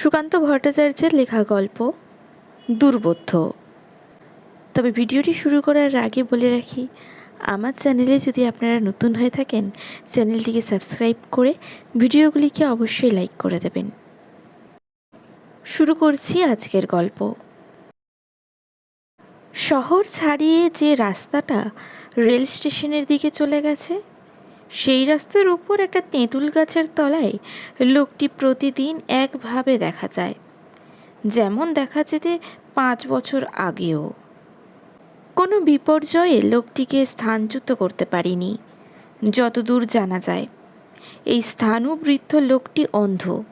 সুকান্ত ভট্টাচার্যের লেখা গল্প, দুর্বোধ্য। তবে ভিডিওটি শুরু করার আগে বলে রাখি, আমার চ্যানেলে যদি আপনারা নতুন হয়ে থাকেন, চ্যানেলটিকে সাবস্ক্রাইব করে ভিডিওগুলিকে অবশ্যই লাইক করে দেবেন। শুরু করছি আজকের গল্প। শহর ছাড়িয়ে যে রাস্তাটা রেল স্টেশনের দিকে চলে গেছে সেই রাস্তার উপর একটা তেঁতুল গাছের তলায় লোকটি প্রতিদিন একভাবে দেখা যায়। যেমন দেখা যেতে পাঁচ বছর আগেও। কোনো বিপর্যয়ে লোকটিকে স্থানচ্যুত করতে পারিনি। যতদূর জানা যায়, এই স্থানু বৃদ্ধ লোকটি অন্ধ।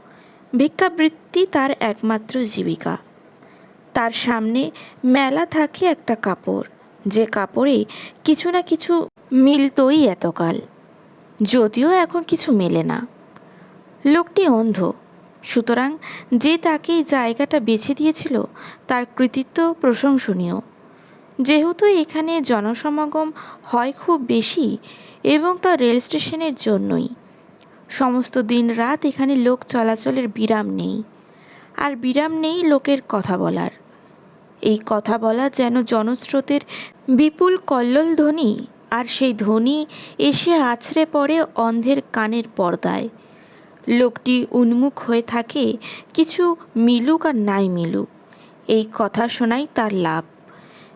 ভিক্ষাবৃত্তি তার একমাত্র জীবিকা। তার সামনে মেলা থাকে একটা কাপড়, যে কাপড়ে কিছু না কিছু মিলতই এতকাল। যদিও এখন কিছু মেলে না। লোকটি অন্ধ। সুতরাং যে তাকে এই জায়গাটা বেছে দিয়েছিল, তার কৃতিত্ব প্রশংসনীয়। যেহেতু এখানে জনসমাগম হয় খুব বেশি এবং তা রেল স্টেশনের জন্যই। সমস্ত দিন রাত এখানে লোক চলাচলের বিরাম নেই। আর বিরাম নেই লোকের কথা বলার। এই কথা বলা যেন জনস্রোতের বিপুল কল্লোল ধ্বনি আর সেই ধ্বনি এসে আছড়ে পড়ে অন্ধের কানের পর্দায়। লোকটি উন্মুখ হয়ে থাকে, কিছু মিলুক আর নাই মিলুক। এই কথা শোনাই তার লাভ।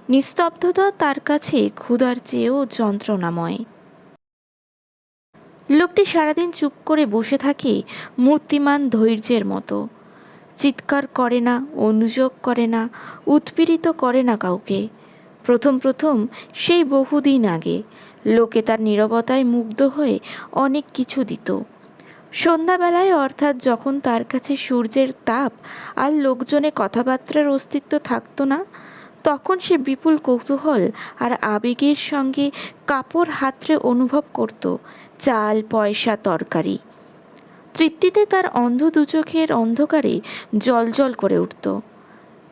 নিস্তব্ধতা তার কাছে ক্ষুধার চেয়েও যন্ত্রণাময়। লোকটি সারাদিন চুপ করে বসে থাকে মূর্তিমান ধৈর্যের মতো। চিৎকার করে না, অনুযোগ করে না, উৎপীড়িত করে না কাউকে। প্রথম প্রথম সেই বহুদিন আগে লোকে তার নীরবতায় মুগ্ধ হয়ে অনেক কিছু দিত। সন্ধ্যাবেলায় অর্থাৎ যখন তার কাছে সূর্যের তাপ আর লোকজনে কথাবার্তার অস্তিত্ব থাকতো না, তখন সে বিপুল কৌতূহল আর আবেগের সঙ্গে কাপড় হাতরে অনুভব করত, চাল, পয়সা, তরকারি। তৃপ্তিতে তার অন্ধ দুচোখের অন্ধকারে জল করে উঠত।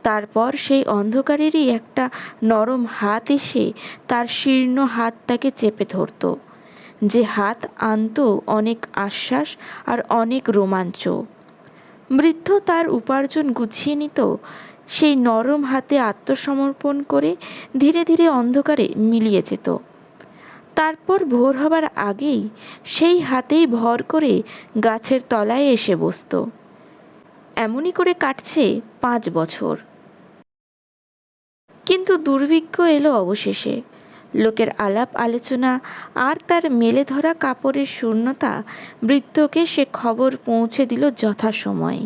তারপর সেই অন্ধকারেরই একটা নরম হাত এসে তার শীর্ণ হাতটাকে চেপে ধরত। যে হাত আনত অনেক আশ্বাস আর অনেক রোমাঞ্চ। বৃদ্ধ তার উপার্জন গুছিয়ে নিত। সেই নরম হাতে আত্মসমর্পণ করে ধীরে ধীরে অন্ধকারে মিলিয়ে যেত। তারপর ভোর হবার আগেই সেই হাতেই ভর করে গাছের তলায় এসে বসত। এমনই করে কাটছে পাঁচ বছর। কিন্তু দুর্ভিক্ষ এলো অবশেষে। লোকের আলাপ, আলোচনা আর তার মেলে ধরা কাপড়ের শূন্যতা বৃদ্ধকে সে খবর পৌঁছে দিল যথাসময়ে।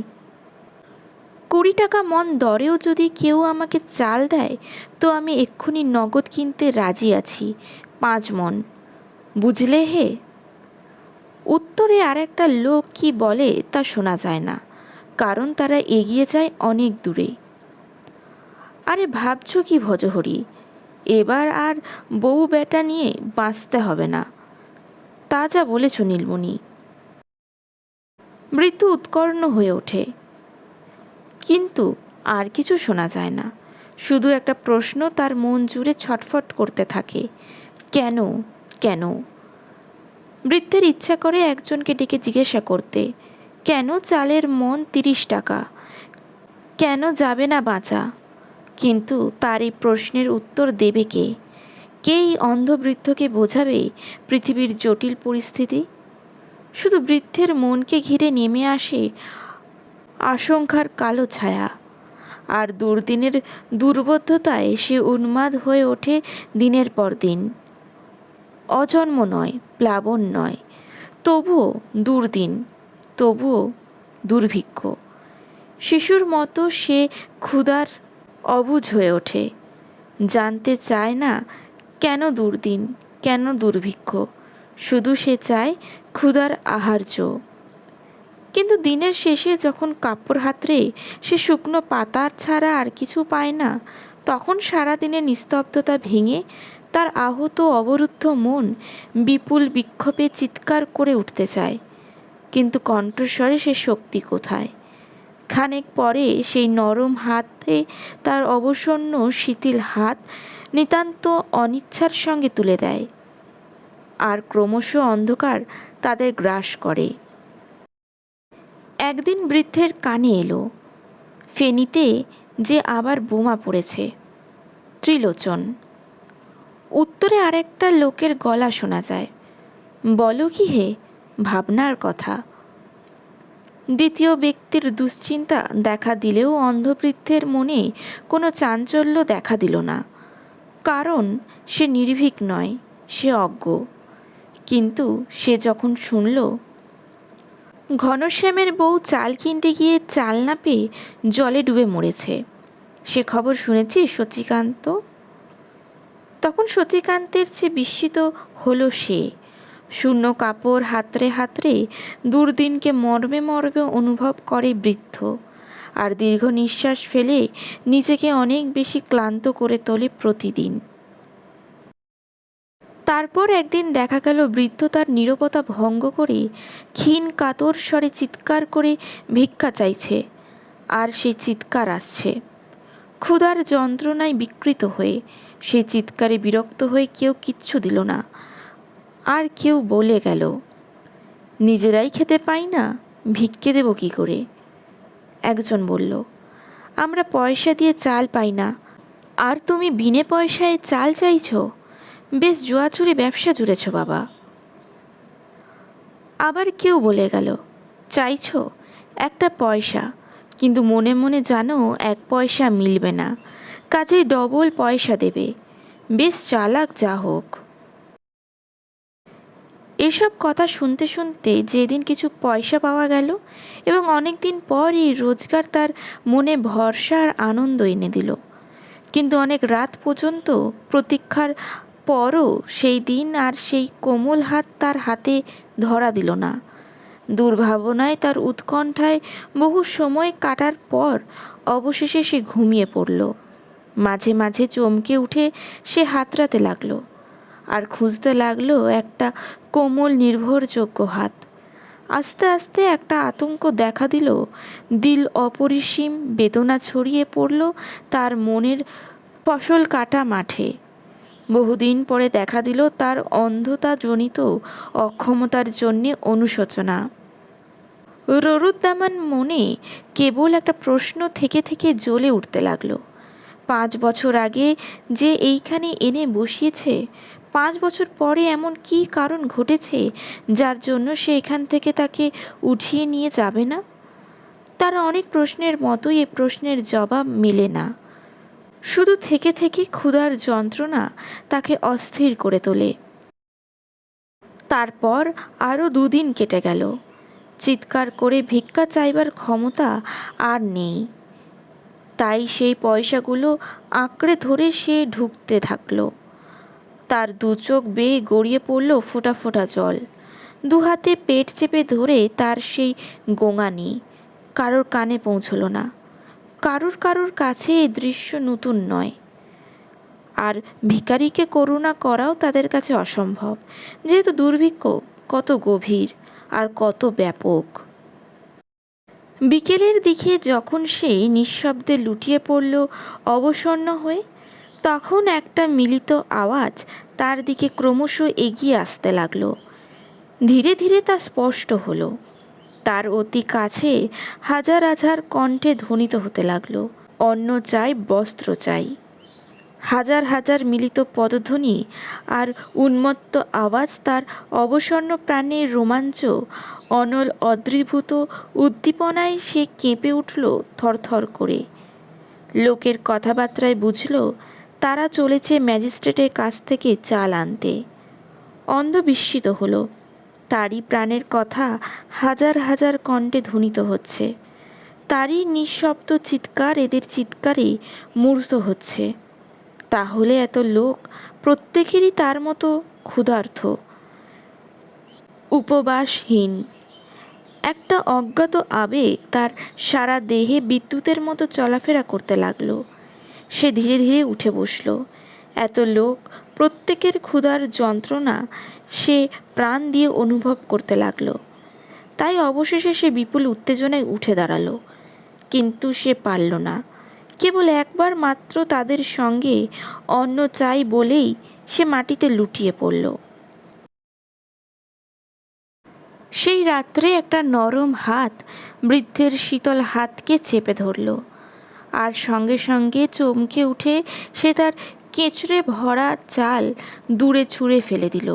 কুড়ি টাকা মন দরেও যদি কেউ আমাকে চাল দেয়, তো আমি এক্ষুনি নগদ কিনতে রাজি আছি, পাঁচ মন। বুঝলে হে? উত্তরে আর একটা লোক কি বলে তা শোনা যায় না, কারণ তারা এগিয়ে যায় অনেক দূরে। আরে ভাবছ কি ভজহরি? এবার আর বউ বেটা নিয়ে বাঁচতে হবে না। তা যা বলেছ নীলমণি। মৃত্যু উৎকর্ণ হয়ে ওঠে। কিন্তু আর কিছু শোনা যায় না। শুধু একটা প্রশ্ন তার মন জুড়ে ছটফট করতে থাকে। কেন? কেন? বৃদ্ধের ইচ্ছা করে একজনকে ডেকে জিজ্ঞাসা করতে, কেন চালের মন তিরিশ টাকা? কেন যাবে না বাঁচা? কিন্তু তার এই প্রশ্নের উত্তর দেবে কে? কে এই অন্ধ বৃদ্ধকে বোঝাবে পৃথিবীর জটিল পরিস্থিতি? শুধু বৃদ্ধের মনকে ঘিরে নেমে আসে আশঙ্কার কালো ছায়া। আর দুর্দিনের দুর্বোধ্যতায় সে উন্মাদ হয়ে ওঠে দিনের পর দিন। অজন্ম নয়, প্লাবন নয়, তবুও দুর্দিন, তবুও দুর্ভিক্ষ। শিশুর মতো সে ক্ষুধার অবুঝ হয়ে ওঠে। জানতে চায় না, কেন দুর্দিন, কেন দুর্ভিক্ষ? শুধু সে চায় ক্ষুধার আহার্য। কিন্তু দিনের শেষে যখন কাপড় হাতড়ে, সে শুকনো পাতার ছাড়া আর কিছু পায় না। তখন সারাদিনের নিস্তব্ধতা ভেঙে তার আহত অবরুদ্ধ মন বিপুল বিক্ষোভে চিৎকার করে উঠতে চায়। কিন্তু কণ্ঠস্বরে সে শক্তি কোথায়? খানেক পরে সেই নরম হাতে তার অবসন্ন শিথিল হাত নিতান্ত অনিচ্ছার সঙ্গে তুলে দেয়। আর ক্রমশ অন্ধকার তাদের গ্রাস করে। একদিন বৃদ্ধের কানে এলো, ফেনীতে যে আবার বোমা পড়েছে। ত্রিলোচন। উত্তরে আরেকটা লোকের গলা শোনা যায়। বলো কি হে, ভাবনার কথা। দ্বিতীয় ব্যক্তির দুশ্চিন্তা দেখা দিলেও অন্ধবৃদ্ধের মনে কোনো চাঞ্চল্য দেখা দিল না। কারণ সে নির্ভীক নয়, সে অজ্ঞ। কিন্তু সে যখন শুনল, ঘনশ্যামের বউ চাল কিনতে গিয়ে চাল না পেয়ে জলে ডুবে মরেছে। সে খবর শুনেছিস সচিকান্ত? তখন সচিকান্তের চেয়ে বিস্মিত হলো সে। শূন্য কাপড় হাতড়ে হাতড়ে দুর্দিনকে মর্মে মর্মে অনুভব করে বৃদ্ধ। আর দীর্ঘ নিঃশ্বাস ফেলে নিজেকে অনেক বেশি ক্লান্ত করে তোলে প্রতিদিন। তারপর একদিন দেখা গেল বৃদ্ধ তার নীরবতা ভঙ্গ করে ক্ষীণ কাতর স্বরে চিৎকার করে ভিক্ষা চাইছে। আর সেই চিৎকার আসছে। ক্ষুধার যন্ত্রণায় বিকৃত হয়ে সেই চিৎকারে বিরক্ত হয়ে কেউ কিচ্ছু দিল না। আর কেউ বলে গেল, নিজেরাই খেতে পাই না, ভিক্ষে দেব কী করে? একজন বলল, আমরা পয়সা দিয়ে চাল পাই না, আর তুমি বিনে পয়সায় চাল চাইছো? বেশ জুয়া চুরি ব্যবসা জুড়েছ বাবা। আবার কেউ বলে গেল, চাইছো একটা পয়সা, কিন্তু মনে মনে জানো এক পয়সা মিলবে না কাজে ডবল পয়সা দেবে, বেশ চালাক যা হোক। এসব কথা শুনতে শুনতে যেদিন কিছু পয়সা পাওয়া গেল এবং অনেক দিন পর এই রোজগার তার মনে ভরসা আর আনন্দ এনে দিল। কিন্তু অনেক রাত পর্যন্ত প্রতীক্ষার পরও সেই দিন আর সেই কোমল হাত তার হাতে ধরা দিল না। দুর্ভাবনায় তার উৎকণ্ঠায় বহু সময় কাটার পর অবশেষে সে ঘুমিয়ে পড়ল। মাঝে মাঝে চমকে উঠে সে হাতড়াতে লাগল। আর খুঁজতে লাগল একটা কোমল নির্ভরযোগ্য হাত। আস্তে আস্তে একটা আতঙ্ক দেখা দিল। দিল অপরিসীম বেদনা ছড়িয়ে পড়ল তার মনের ফসল কাটা মাঠে। বহুদিন পরে দেখা দিল তার অন্ধতাজনিত অক্ষমতার জন্যে অনুশোচনা। ররুদ্দামান মনে কেবল একটা প্রশ্ন থেকে থেকে জ্বলে উঠতে লাগল। পাঁচ বছর আগে যে এইখানে এনে বসিয়েছে পাঁচ বছর পরে এমন কী কারণ ঘটেছে যার জন্য সে এখান থেকে তাকে উঠিয়ে নিয়ে যাবে না? তার অনেক প্রশ্নের মতোই এ প্রশ্নের জবাব মেলে না। শুধু থেকে থেকে ক্ষুধার যন্ত্রণা তাকে অস্থির করে তোলে। তারপর আরও দুদিন কেটে গেল। চিৎকার করে ভিক্ষা চাইবার ক্ষমতা আর নেই। তাই সেই পয়সাগুলো আঁকড়ে ধরে সে ঢুকতে থাকল। তার দু চোখ বেয়ে গড়িয়ে পড়ল ফোঁটা ফোঁটা জল। দু হাতে পেট চেপে ধরে তার সেই গোঙানি কারোর কানে পৌঁছলো না। কারোর কারোর কাছে এই দৃশ্য নতুন নয়। আর ভিকারিকে করুণা করাও তাদের কাছে অসম্ভব। যেহেতু দুর্ভিক্ষ, কত গভীর আর কত ব্যাপক। বিকেলের দিকে যখন সে নিঃশব্দে লুটিয়ে পড়ল, অবসন্ন হয়ে তখন একটা মিলিত আওয়াজ তার দিকে ক্রমশ এগিয়ে আসতে লাগল। ধীরে ধীরে তা স্পষ্ট হলো। তার অতি কাছে হাজার হাজার কণ্ঠে ধ্বনিত হতে লাগল, অন্ন চাই, বস্ত্র চাই। হাজার হাজার মিলিত পদধ্বনি আর উন্মত্ত আওয়াজ তার অবসন্ন প্রাণের রোমাঞ্চ, অনল অদ্রিভূত উদ্দীপনায় সে কেঁপে উঠল থরথর করে। লোকের কথাবার্তায় বুঝল তারা চলেছে ম্যাজিস্ট্রেটের কাছ থেকে চাল আনতে। অন্ধ বিস্মিত হলো। তারই প্রাণের কথা হাজার হাজার কণ্ঠে ধ্বনিত হচ্ছে। তারই নিঃশব্দ চিৎকার এদের চিৎকারে মূর্ত হচ্ছে। তাহলে এত লোক প্রত্যেকেরই তার মতো ক্ষুধার্থ উপবাসহীন। একটা অজ্ঞাত আবেগ তার সারা দেহে বিদ্যুতের মতো চলাফেরা করতে লাগল। সে ধীরে ধীরে উঠে বসল। এত লোক, প্রত্যেকের ক্ষুধার যন্ত্রণা সে প্রাণ দিয়ে অনুভব করতে লাগল। তাই অবশেষে সে বিপুল উত্তেজনায় উঠে দাঁড়াল। কিন্তু সে পারল না। কেবল একবার মাত্র তাদের সঙ্গে অন্ন চাই বলেই সে মাটিতে লুটিয়ে পড়ল। সেই রাত্রে একটা নরম হাত বৃদ্ধের শীতল হাতকে চেপে ধরল। আর সঙ্গে সঙ্গে চমকে উঠে সে তার কেঁচড়ে ভরা চাল দূরে ছুঁড়ে ফেলে দিল।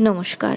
নমস্কার।